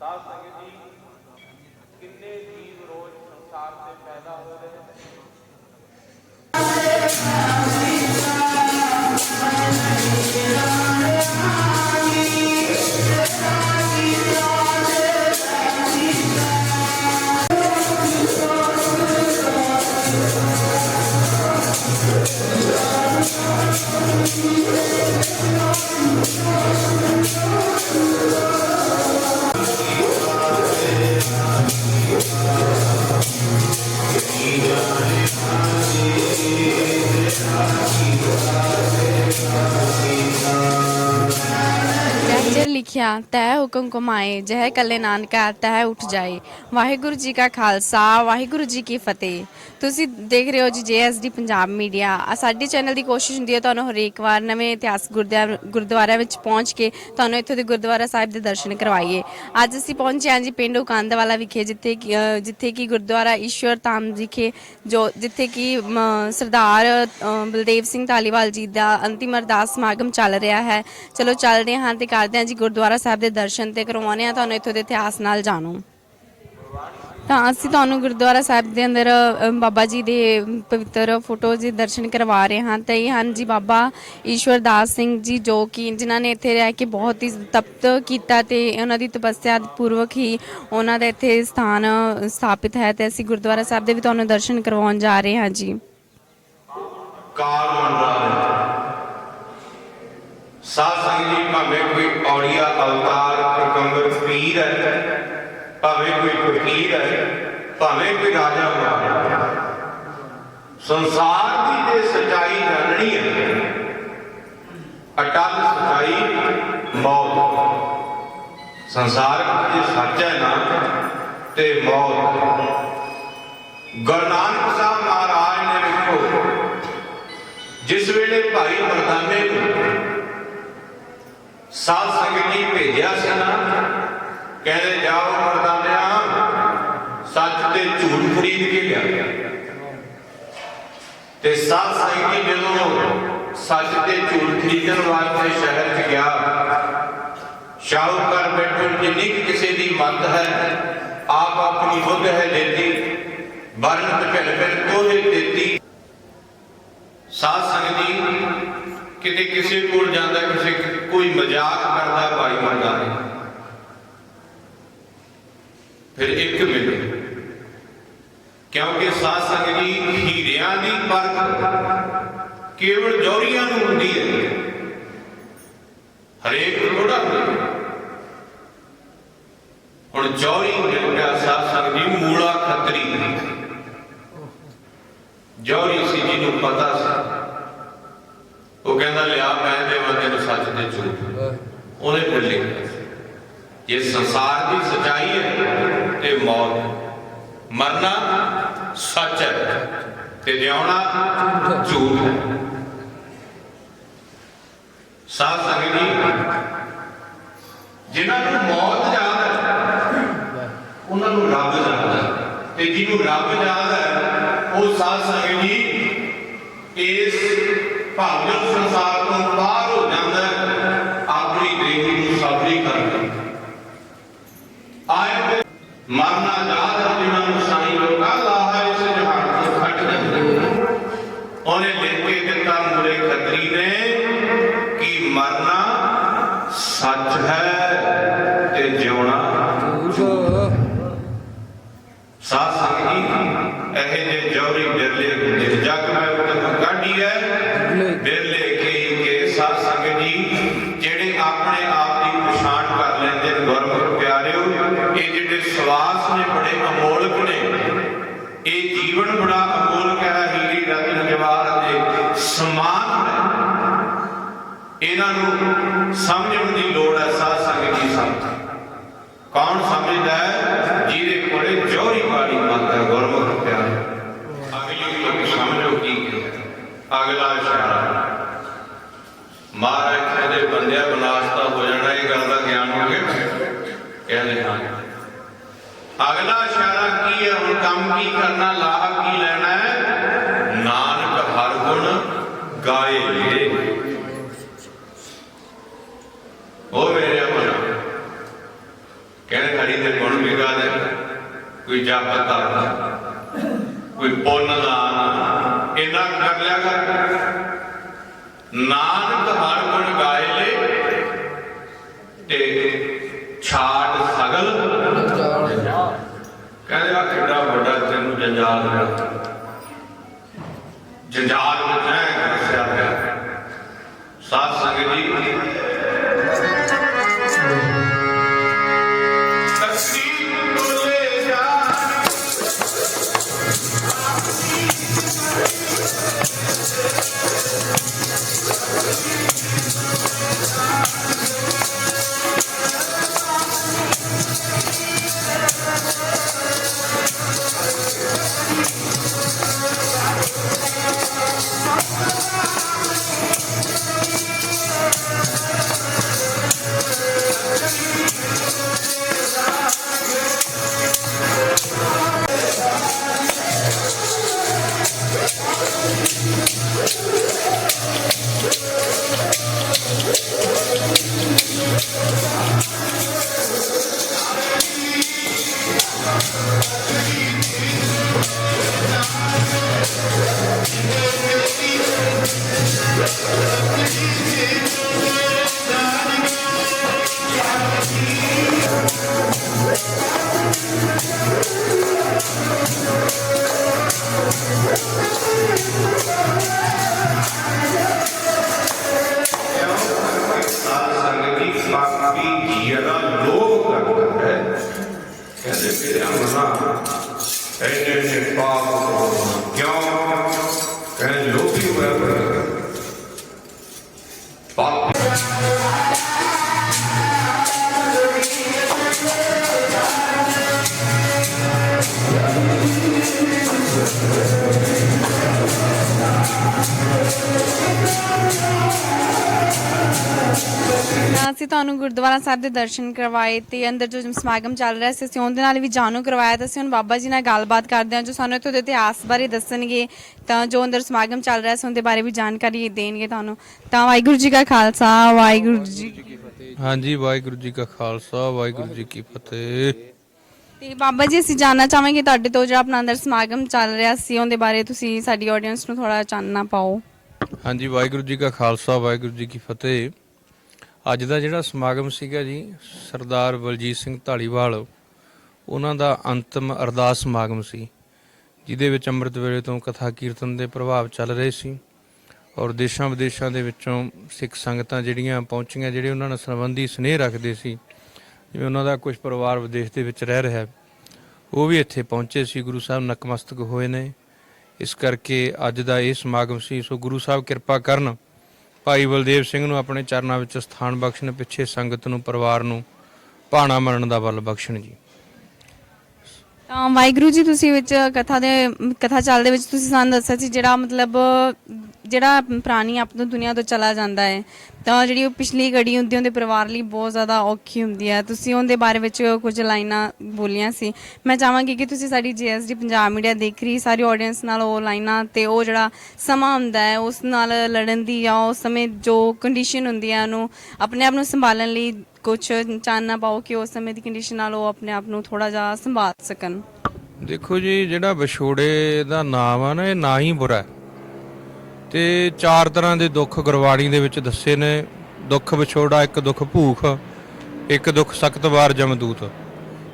ਸਾਧ ਸੰਗਤ ਜੀ ਕਿੰਨੇ ਜੀਵ ਰੋਜ਼ ਸੰਸਾਰ ਤੇ ਪੈਦਾ ਹੋ ਰਹੇ ਨੇ? ਜਹ ਤੈ ਹੁਕਮ ਕਮਾਏ ਜਹ ਕੱਲੇ ਨਾਨਕਾ ਤੈ ਉੱਠ ਜਾਏ। ਵਾਹਿਗੁਰੂ ਜੀ ਕਾ ਖਾਲਸਾ ਵਾਹਿਗੁਰੂ ਜੀ ਕੀ ਫਤਿਹ। ਤੁਸੀਂ ਦੇਖ ਰਹੇ ਹੋ ਜੀ ਜੇਐਸਡੀ ਪੰਜਾਬ ਮੀਡੀਆ। ਆ ਸਾਡੀ ਚੈਨਲ ਦੀ ਕੋਸ਼ਿਸ਼ ਹੁੰਦੀ ਹੈ ਤੁਹਾਨੂੰ ਹਰੇਕ ਵਾਰ ਨਵੇਂ ਇਤਿਹਾਸ ਗੁਰਦੁਆਰਾ ਗੁਰਦੁਆਰਿਆਂ ਵਿੱਚ ਪਹੁੰਚ ਕੇ ਤੁਹਾਨੂੰ ਇੱਥੋਂ ਦੇ ਗੁਰਦੁਆਰਾ ਸਾਹਿਬ ਦੇ ਦਰਸ਼ਨ ਕਰਵਾਈਏ। ਅੱਜ ਅਸੀਂ ਪਹੁੰਚੇ ਹਾਂ ਜੀ ਪਿੰਡ ਉਕੰਦਵਾਲਾ ਵਿਖੇ ਜਿੱਥੇ ਕਿ, ਜਿੱਥੇ ਕਿ ਗੁਰਦੁਆਰਾ ਈਸ਼ਵਰ ਧਾਮ ਵਿਖੇ ਜੋ ਜਿੱਥੇ ਕਿ ਮ, ਸਰਦਾਰ ਬਲਦੇਵ ਸਿੰਘ ਧਾਲੀਵਾਲ ਜੀ ਦਾ ਅੰਤਿਮ ਅਰਦਾਸ ਸਮਾਗਮ ਚੱਲ ਰਿਹਾ ਹੈ। ਚਲੋ ਚੱਲਦੇ ਹਾਂ ਤੇ ਕਰਦੇ ਹਾਂ ਜੀ ਗੁਰਦੁਆਰਾ ਸਾਹਿਬ ਦੇ ਦਰਸ਼ਨ ਤੇ ਕਰਵਾਉਂਦੇ ਹਾਂ, ਤੁਹਾਨੂੰ ਇੱਥੋਂ ਦੇ ਇਤਿਹਾਸ ਨਾਲ ਜਾਣੋ। ਤਾਂ ਅਸੀਂ ਤੁਹਾਨੂੰ ਗੁਰਦੁਆਰਾ ਸਾਹਿਬ ਦੇ ਅੰਦਰ ਬਾਬਾ ਜੀ ਦੇ ਪਵਿੱਤਰ ਫੋਟੋ ਦੇ ਦਰਸ਼ਨ ਕਰਵਾ ਰਹੇ ਹਾਂ। ਤੇ ਇਹ ਹਨ ਜੀ ਬਾਬਾ ਈਸ਼ਵਰਦਾਸ ਸਿੰਘ ਜੀ, ਜੋ ਕਿ ਜਿਨ੍ਹਾਂ ਨੇ ਇੱਥੇ ਰਹਿ ਕੇ ਬਹੁਤ ਹੀ ਤਪਤ ਕੀਤਾ ਤੇ ਉਹਨਾਂ ਦੀ ਤਪੱਸਿਆ ਪੂਰਵਕ ਹੀ ਉਹਨਾਂ ਦਾ ਇੱਥੇ ਸਥਾਨ ਸਥਾਪਿਤ ਹੈ ਤੇ ਅਸੀਂ ਗੁਰਦੁਆਰਾ ਸਾਹਿਬ ਦੇ ਵੀ ਤੁਹਾਨੂੰ ਦਰਸ਼ਨ ਕਰਵਾਉਣ ਜਾ ਰਹੇ ਹਾਂ ਜੀ। ਕਾਲ ਮੰਡਲ ਸਾਧ ਸੰਗਤ ਜੀ ਭਾਵੇਂ ਕੋਈ ਔੜੀਆ ਅਵਤਾਰ ਪ੍ਰਕੰਬਰ ਪੀਰ ਹੈ, ਭਾਵੇਂ ਕੋਈ ਫਕੀਰ ਹੈ, ਭਾਵੇਂ ਕੋਈ ਰਾਜਾ ਮਹਾਰਾਜਾ। ਸੰਸਾਰ ਦੀ ਜੇ ਸਚਾਈ ਜਾਣਨੀ ਹੈ। ਅਟਲ ਸਚਾਈ ਮੌਤ। ਸੰਸਾਰ ਵਿੱਚ ਜੇ ਸੱਚ ਹੈ ਨਾ, ਤੇ ਮੌਤ। ਗੁਰੂ ਨਾਨਕ ਸਾਹਿਬ ਮਹਾਰਾਜ ਨੇ ਵੇਖੋ, ਜਿਸ ਵੇਲੇ ਭਾਈ ਮਰਦਾਨੇ ਨੂੰ ਸਾਧ ਸੰਗਤ ਜੀ ਭੇਜਿਆ ਸੀ ਨਾ, ਕਹਿੰਦੇ ਜਾਓ ਮਰਦਾਨਿਆ, ਸੱਚ ਤੇ ਝੂਠ ਖਰੀਦ ਕੇ ਲਿਆ। ਤੇ ਸਾਧ ਸੰਗਤ ਜੀ ਜਦੋਂ ਸੱਚ ਤੇ ਝੂਠ ਖਰੀਦਣ ਵਾਸਤੇ ਸ਼ਹਿਰ 'ਚ ਗਿਆ, ਸ਼ਾਹੂਕਾਰ ਬੈਠਣ ਜਿੰਨੀ ਕਿਸੇ ਦੀ ਮੱਤ ਹੈ, ਆਪ ਆਪਣੀ ਬੁੱਧ ਹੈ ਦੇਤੀ ਵਰਨ ਤੇ ਭਿੰਨ ਭਿੰਨ ਦੇਤੀ। ਸਾਧ ਸੰਗਤ ਜੀ ਕਿਤੇ ਕਿਸੇ ਕੋਲ ਜਾਂਦਾ, ਕਿਸੇ ਕੋਈ ਮਜ਼ਾਕ ਕਰਦਾ ਭਾਈ ਮੰਗਾ ਫਿਰ ਇੱਕ ਮਿੰਟ ਕਿਉਂਕਿ ਸਾਧ ਸੰਗਤ ਜੀ ਹੀਰਿਆਂ ਦੀ ਪਰਖ ਕੇਵਲ ਜੌਹਰੀਆਂ ਨੂੰ ਹੁੰਦੀ ਹੈ। ਹਰੇਕ ਥੋੜਾ ਹੁਣ ਜੌਹਰੀ ਮਿਲ ਸਾਧ ਸੰਗਤ ਜੀ ਮੂਲਾ ਖੱਤਰੀ। ਜੌਹਰੀ ਸੀ ਜਿਹਨੂੰ ਪਤਾ ਸੀ ਉਹ ਕਹਿੰਦਾ ਲਿਆ ਮੈਂ ਸੱਚ ਤੇ ਝੂਠ ਉਹਨੇ ਫਿਰ ਲਿਖਿਆ ਸੀ। ਇਹ ਸੰਸਾਰ ਦੀ ਸਚਾਈ ਹੈ ਤੇ ਮੌਤ ਮਰਨਾ ਸੱਚ ਹੈ ਤੇ ਜਿਉਣਾ ਝੂਠ ਹੈ ਸਾਧ ਸੰਗਤ ਜੀ ਜਿਨ੍ਹਾਂ ਨੂੰ ਮੌਤ ਯਾਦ ਹੈ ਉਹਨਾਂ ਨੂੰ ਰੱਬ ਜਾਣਦਾ ਹੈ। ਤੇ ਜਿਹਨੂੰ ਰੱਬ ਜਾਣਦਾ ਹੈ, ਉਹ ਸਾਧ ਸੰਗਤ ਜੀ ਇਸ ਭਾਵਨਾ ਸੰਸਾਰ ਤੋਂ ਬਾਹਰ ਹੋ ਜਾਂਦਾ ਹੈ, ਆਪਣੀ ਦੇਹ ਨੂੰ ਸਾਬਰੀ ਕਰਦਾ ਆਏ ਤੇ ਮਰਨਾ ਯਾਦ ਹੈ ਜਿਨ੍ਹਾਂ ਨੂੰ ਸਾਈਂ ਲੋਕਾ ਲਾਹਾ ਇਸ ਜਹਾਨ ਤੋਂ ਖੱਟ ਜਾਂਦੇ ਉਹਨੇ ਲਿਖ ਕੇ ਦਿੱਤਾ ਮੂਲੇ ਖੱਤਰੀ ਨੇ ਕਿ ਮਰਨਾ ਸੱਚ ਹੈ ਤੇ ਜਿਉਣਾ ਸਾਧ ਸੰਗਤ ਜੀ ਇਹ ਜੇ ਜੌਰੀ ਬਿਰਲੇ ਦੇ ਜਗ ਮੈਂ ਉਤਮ ਕਾਢੀ ਹੈ ਬਿਰਲੇ ਕੀ ਕੇ ਸਾਧ ਸੰਗਤ ਜੀ ਜਿਹੜੇ ਆਪਣੇ ਆਪ ਦੀ ਪਛਾਣ ਕਰ ਲੈਂਦੇ ਨੇ ਗੁਰਮੁਖ ਪਿਆਰਿਓ ਇਹ ਜਿਹੜੇ ਸਵਾਸ ਨੇ ਬੜੇ ਅਮੋਲਕ ਨੇ ਇਹ ਜੀਵਨ ਬੜਾ ਅਮੋਲਕ ਹੈ ਹੀਰੀ ਰਤਨ ਜਵਾਹਰ ਦੇ ਸਮਾਨ ਹੈ ਇਹਨਾਂ ਨੂੰ ਸਮਝਣ ਦੀ ਲੋੜ ਹੈ, ਸਾਧ ਸੰਗਤ ਜੀ ਸਮਝ। ਕੌਣ ਸਮਝਦਾ ਹੈ? ਜਿਹਦੇ ਕੋਲੇ ਜੋਰੀ ਵਾਲੀ ਮੱਤ ਹੈ, ਗੁਰਮੁਖ ਪਿਆਰੇ। ਅਗਲੀ ਲੋਕ ਸਮਝੋ ਕੀ ਕਿਹਾ ਅਗਲਾ ਇਸ਼ਾਰਾ। ਮਹਾਰਾਜ ਕਹਿੰਦੇ, ਬੰਦਿਆ ਬਨਾਸਤਾ ਹੋ ਜਾਣਾ, ਇਹ ਗੱਲ ਦਾ ਗਿਆਨ ਹੋ ਗਿਆ। ਕਹਿੰਦੇ, ਹਾਂ। ਅਗਲਾ ਇਸ਼ਾਰਾ ਕੀ ਹੈ? ਹੁਣ ਕੰਮ ਕੀ ਕਰਨਾ, ਲਾਹਾ ਕੀ ਲੈਣਾ ਹੈ? ਨਾਨਕ ਹਰ ਗੁਣ ਗਾਏ ਉਹ ਮੇਰੇ ਆਪਣਾ ਕਹਿੰਦੇ ਖੜੀ ਕੋਈ ਜਪ ਅਸੀਂ ਤੁਹਾਨੂੰ ਗੁਰਦੁਆਰਾ ਸਾਹਿਬ ਦੇ ਦਰਸ਼ਨ ਕਰਵਾਏ ਤੇ ਅੰਦਰ ਜੋ ਸਮਾਗਮ ਚੱਲ ਰਿਹਾ ਸੀ, ਅਸੀਂ ਉਹਦੇ ਨਾਲ ਵੀ ਜਾਣੂ ਕਰਵਾਇਆ ਤਾਂ ਅਸੀਂ ਹੁਣ ਬਾਬਾ ਜੀ ਨਾਲ ਗੱਲਬਾਤ ਕਰਦੇ ਹਾਂ ਜੋ ਸਾਨੂੰ ਇੱਥੋਂ ਦੇ ਇਤਿਹਾਸ ਬਾਰੇ ਦੱਸਣਗੇ। ਤਾਂ ਜੋ ਅੰਦਰ ਸਮਾਗਮ ਚੱਲ ਰਿਹਾ ਸੀ, ਉਹਦੇ ਬਾਰੇ ਵੀ ਜਾਣਕਾਰੀ ਦੇਣਗੇ ਤੁਹਾਨੂੰ। ਤਾਂ ਵਾਹਿਗੁਰੂ ਜੀ ਕਾ ਖਾਲਸਾ, ਵਾਹਿਗੁਰੂ ਜੀ ਹਾਂਜੀ, ਵਾਹਿਗੁਰੂ ਜੀ ਕਾ ਖਾਲਸਾ, ਵਾਹਿਗੁਰੂ ਜੀ ਕੀ ਫਤਿਹ। ਤੇ ਬਾਬਾ ਜੀ, ਅਸੀਂ ਜਾਨਣਾ ਚਾਹਾਂਗੇ ਤੁਹਾਡੇ ਤੋਂ ਜਿਹੜਾ ਆਪਣਾ ਅੰਦਰ ਸਮਾਗਮ ਚੱਲ ਰਿਹਾ ਸੀ, ਉਹਦੇ ਬਾਰੇ ਤੁਸੀਂ ਸਾਡੀ ਆਡੀਅנס ਨੂੰ ਥੋੜਾ ਚਾਨਣਾ ਪਾਓ। ਹਾਂਜੀ, ਵਾਹਿਗੁਰੂ ਜੀ ਕਾ ਖਾਲਸਾ, ਵਾਹਿਗੁਰੂ ਜੀ ਕੀ ਫਤਿਹ। ਅੱਜ ਦਾ ਜਿਹੜਾ ਸਮਾਗਮ ਸੀਗਾ ਜੀ, ਸਰਦਾਰ ਬਲਜੀਤ ਸਿੰਘ ਢਾਲੀਵਾਲ ਉਹਨਾਂ ਦਾ ਅੰਤਮ ਅਰਦਾਸ ਸਮਾਗਮ ਸੀ, ਜਿਹਦੇ ਵਿੱਚ ਅੰਮ੍ਰਿਤ ਵੇਲੇ ਤੋਂ ਕਥਾ ਕੀਰਤਨ ਦੇ ਪ੍ਰਭਾਵ ਚੱਲ ਰਹੇ ਸੀ ਔਰ ਦੇਸ਼ਾਂ ਵਿਦੇਸ਼ਾਂ ਦੇ ਵਿੱਚੋਂ ਸਿੱਖ ਸੰਗਤਾਂ ਜਿਹੜੀਆਂ ਪਹੁੰਚੀਆਂ, ਜਿਹੜੇ ਉਹਨਾਂ ਨਾਲ ਸੰਬੰਧੀ ਸਨੇਹ ਰੱਖਦੇ ਸੀ ਜਿਵੇਂ ਉਹਨਾਂ ਦਾ ਕੁਝ ਪਰਿਵਾਰ ਵਿਦੇਸ਼ ਦੇ ਵਿੱਚ ਰਹਿ ਰਿਹਾ ਉਹ ਵੀ ਇੱਥੇ ਪਹੁੰਚੇ ਸੀ, ਗੁਰੂ ਸਾਹਿਬ ਨਕਮਸਤਕ ਹੋਏ ਨੇ। ਇਸ ਕਰਕੇ ਅੱਜ ਦਾ ਇਹ ਸਮਾਗਮ ਸੀ, ਸੋ ਗੁਰੂ ਸਾਹਿਬ ਕਿਰਪਾ ਕਰਨ ਭਾਈ ਬਲਦੇਵ ਸਿੰਘ ਨੂੰ ਆਪਣੇ ਚਰਨਾਂ ਵਿੱਚ ਸਥਾਨ ਬਖਸ਼ਣ, ਪਿੱਛੇ ਸੰਗਤ ਨੂੰ, ਪਰਿਵਾਰ ਨੂੰ ਭਾਣਾ ਮੰਨਣ ਦਾ ਬਲ ਬਖਸ਼ਣ ਜੀ। ਤਾਂ ਵਾਹਿਗੁਰੂ ਜੀ, ਤੁਸੀਂ ਵਿੱਚ ਕਥਾ ਦੇ, ਕਥਾ ਚੱਲਦੇ ਵਿੱਚ ਤੁਸੀਂ ਸਾਨੂੰ ਦੱਸਿਆ ਸੀ ਜਿਹੜਾ ਮਤਲਬ, ਜਿਹੜਾ ਪ੍ਰਾਣੀ ਆਪਣੀ ਦੁਨੀਆ ਤੋਂ ਚਲਾ ਜਾਂਦਾ ਹੈ, ਤਾਂ ਜਿਹੜੀ ਉਹ ਪਿਛਲੀ ਘੜੀ ਹੁੰਦੀ ਉਹਦੇ ਪਰਿਵਾਰ ਲਈ ਬਹੁਤ ਜ਼ਿਆਦਾ ਔਖੀ ਹੁੰਦੀ ਹੈ। ਤੁਸੀਂ ਉਹਦੇ ਬਾਰੇ ਵਿੱਚ ਕੁਝ ਲਾਈਨਾਂ ਬੋਲੀਆਂ ਸੀ। ਮੈਂ ਚਾਹਾਂਗੀ ਕਿ ਤੁਸੀਂ ਸਾਡੀ ਜੀਐਸਡੀ ਪੰਜਾਬ ਮੀਡੀਆ ਦੇਖ ਰਹੀ, ਸਾਰੀ ਆਡੀਅנס ਨਾਲ ਉਹ ਲਾਈਨਾਂ ਤੇ ਉਹ ਜਿਹੜਾ ਸਮਾਂ ਹੁੰਦਾ ਹੈ, ਉਸ ਨਾਲ ਲੜਨ ਦੀ ਜਾਂ ਉਸ ਸਮੇਂ ਜੋ ਕੰਡੀਸ਼ਨ ਹੁੰਦੀ ਹੈ, ਉਹਨੂੰ ਆਪਣੇ ਆਪ ਨੂੰ ਸੰਭਾਲਣ ਲਈ ਕੁਝ ਚਾਨਣਾ ਪਾਓ ਕਿ ਉਸ ਸਮੇਂ ਦੀ ਕੰਡੀਸ਼ਨ ਨਾਲ ਉਹ ਆਪਣੇ ਆਪ ਨੂੰ ਥੋੜਾ ਜਿਹਾ ਸੰਭਾਲ ਸਕਣ। ਦੇਖੋ ਜੀ, ਜਿਹੜਾ ਵਿਛੋੜੇ ਦਾ ਨਾਮ ਆ ਨਾ, ਇਹ ਨਾ ਹੀ ਬੁਰਾ ਹੈ। ਤੇ ਚਾਰ ਤਰ੍ਹਾਂ ਦੇ ਦੁੱਖ ਗੁਰਬਾਣੀ ਦੇ ਵਿੱਚ ਦੱਸੇ ਨੇ। ਦੁੱਖ ਵਿਛੋੜਾ, ਇੱਕ ਦੁੱਖ ਭੂਖ, ਇੱਕ ਦੁੱਖ ਸਖਤ ਵਾਰ ਜਮਦੂਤ।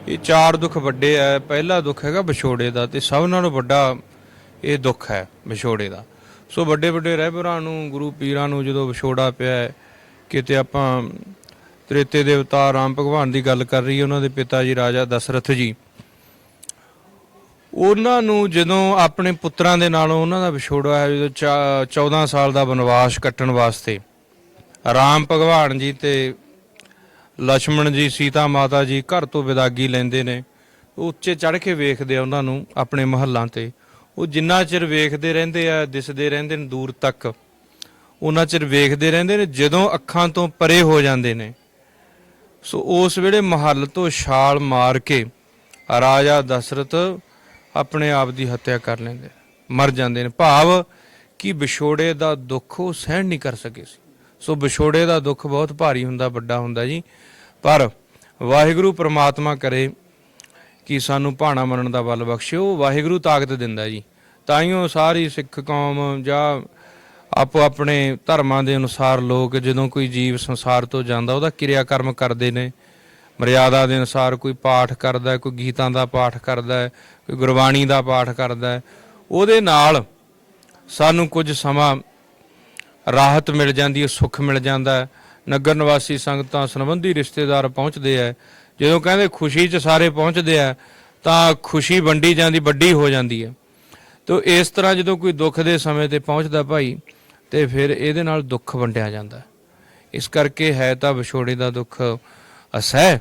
ਇਹ ਚਾਰ ਦੁੱਖ ਵੱਡੇ ਆ। ਪਹਿਲਾ ਦੁੱਖ ਹੈਗਾ ਵਿਛੋੜੇ ਦਾ ਤੇ ਸਭ ਨਾਲੋਂ ਵੱਡਾ ਇਹ ਦੁੱਖ ਹੈ ਵਿਛੋੜੇ ਦਾ। ਸੋ ਵੱਡੇ ਵੱਡੇ ਰਹਿਬਰਾਂ ਨੂੰ, ਗੁਰੂ ਪੀਰਾਂ ਨੂੰ ਜਦੋਂ ਵਿਛੋੜਾ ਪਿਆ ਕਿਤੇ ਆਪਾਂ ਤ੍ਰੇਤੇ ਦੇਵਤਾ ਰਾਮ ਭਗਵਾਨ ਦੀ ਗੱਲ ਕਰ ਰਹੀ ਹੈ, ਉਹਨਾਂ ਦੇ ਪਿਤਾ ਜੀ ਰਾਜਾ ਦਸ਼ਰਥ ਜੀ। ਉਹਨਾਂ ਨੂੰ ਜਦੋਂ ਆਪਣੇ ਪੁੱਤਰਾਂ ਦੇ ਨਾਲੋਂ ਉਹਨਾਂ ਦਾ ਵਿਛੋੜਾ ਹੋਇਆ ਜਦੋਂ 14 ਸਾਲ ਦਾ ਬਨਵਾਸ ਕੱਟਣ ਵਾਸਤੇ, ਰਾਮ ਭਗਵਾਨ ਜੀ ਤੇ ਲక్ష్మణ ਜੀ, ਸੀਤਾ ਮਾਤਾ ਜੀ ਘਰ ਤੋਂ ਵਿਦਾਗੀ ਲੈਂਦੇ ਨੇ। ਉੱਚੇ ਚੜ ਕੇ ਵੇਖਦੇ ਆ ਉਹਨਾਂ ਨੂੰ ਆਪਣੇ ਮਹੱਲਾਂ ਤੇ। ਉਹ ਜਿੰਨਾ ਚਿਰ ਵੇਖਦੇ ਰਹਿੰਦੇ ਆ, ਦਿਸਦੇ ਰਹਿੰਦੇ ਨੇ ਦੂਰ ਤੱਕ, ਉਹਨਾਂ ਚਿਰ ਵੇਖਦੇ ਰਹਿੰਦੇ ਨੇ, ਜਦੋਂ ਅੱਖਾਂ ਤੋਂ ਪਰੇ ਹੋ ਜਾਂਦੇ ਨੇ। ਸੋ ਉਸ ਵੇਲੇ ਮਹੱਲ ਤੋਂ ਛਾਲ ਮਾਰ ਕੇ ਰਾਜਾ ਦਸ਼ਰਥ ਆਪਣੇ ਆਪ ਦੀ ਹੱਤਿਆ ਕਰ ਲੈਂਦੇ। ਮਰ ਜਾਂਦੇ ਨੇ। ਭਾਵ ਕਿ ਵਿਛੋੜੇ ਦਾ ਦੁੱਖ ਉਹ ਸਹਿਣ ਨਹੀਂ ਕਰ ਸਕੇ ਸੀ। ਸੋ ਵਿਛੋੜੇ ਦਾ ਦੁੱਖ ਬਹੁਤ ਭਾਰੀ ਹੁੰਦਾ, ਵੱਡਾ ਹੁੰਦਾ ਜੀ। ਪਰ ਵਾਹਿਗੁਰੂ ਪ੍ਰਮਾਤਮਾ ਕਰੇ ਕਿ ਸਾਨੂੰ ਭਾਣਾ ਮੰਨਣ ਦਾ ਬਲ ਬਖਸ਼ੇ। ਉਹ ਵਾਹਿਗੁਰੂ ਤਾਕਤ ਦਿੰਦਾ ਜੀ। ਤਾਂ ਹੀ ਉਹ ਸਾਰੀ ਸਿੱਖ ਕੌਮ ਜਾਂ ਆਪੋ ਆਪਣੇ ਧਰਮਾਂ ਦੇ ਅਨੁਸਾਰ ਲੋਕ ਜਦੋਂ ਕੋਈ ਜੀਵ ਸੰਸਾਰ ਤੋਂ ਜਾਂਦਾ ਉਹਦਾ ਕਿਰਿਆ ਕਰਮ ਕਰਦੇ ਨੇ। ਮਰਿਆਦਾ ਦੇ ਅਨੁਸਾਰ ਕੋਈ ਪਾਠ ਕਰਦਾ ਹੈ, ਕੋਈ ਗੀਤਾਂ ਦਾ ਪਾਠ ਕਰਦਾ ਹੈ ਕੋਈ ਗੁਰਬਾਣੀ ਦਾ ਪਾਠ ਕਰਦਾ। ਹੈ ਉਹਦੇ ਨਾਲ ਸਾਨੂੰ ਕੁਝ ਸਮਾਂ ਰਾਹਤ ਮਿਲ ਜਾਂਦੀ ਹੈ ਸੁੱਖ ਮਿਲ ਜਾਂਦਾ ਹੈ। ਨਗਰ ਨਿਵਾਸੀ ਸੰਗਤਾਂ ਸੰਬੰਧੀ ਰਿਸ਼ਤੇਦਾਰ ਪਹੁੰਚਦੇ ਆ ਜਦੋਂ ਕਹਿੰਦੇ ਖੁਸ਼ੀ 'ਚ ਸਾਰੇ ਪਹੁੰਚਦੇ ਆ ਤਾਂ ਖੁਸ਼ੀ ਵੰਡੀ ਜਾਂਦੀ ਵੱਡੀ ਹੋ ਜਾਂਦੀ ਹੈ। ਤੋ ਇਸ ਤਰ੍ਹਾਂ ਜਦੋਂ ਕੋਈ ਦੁੱਖ ਦੇ ਸਮੇਂ ਤੇ ਪਹੁੰਚਦਾ ਭਾਈ ਤੇ ਫਿਰ ਇਹਦੇ ਨਾਲ ਦੁੱਖ ਵੰਡਿਆ ਜਾਂਦਾ ਇਸ ਕਰਕੇ ਹੈ ਤਾਂ ਵਿਛੋੜੇ ਦਾ ਦੁੱਖ ਅਸਹਿ,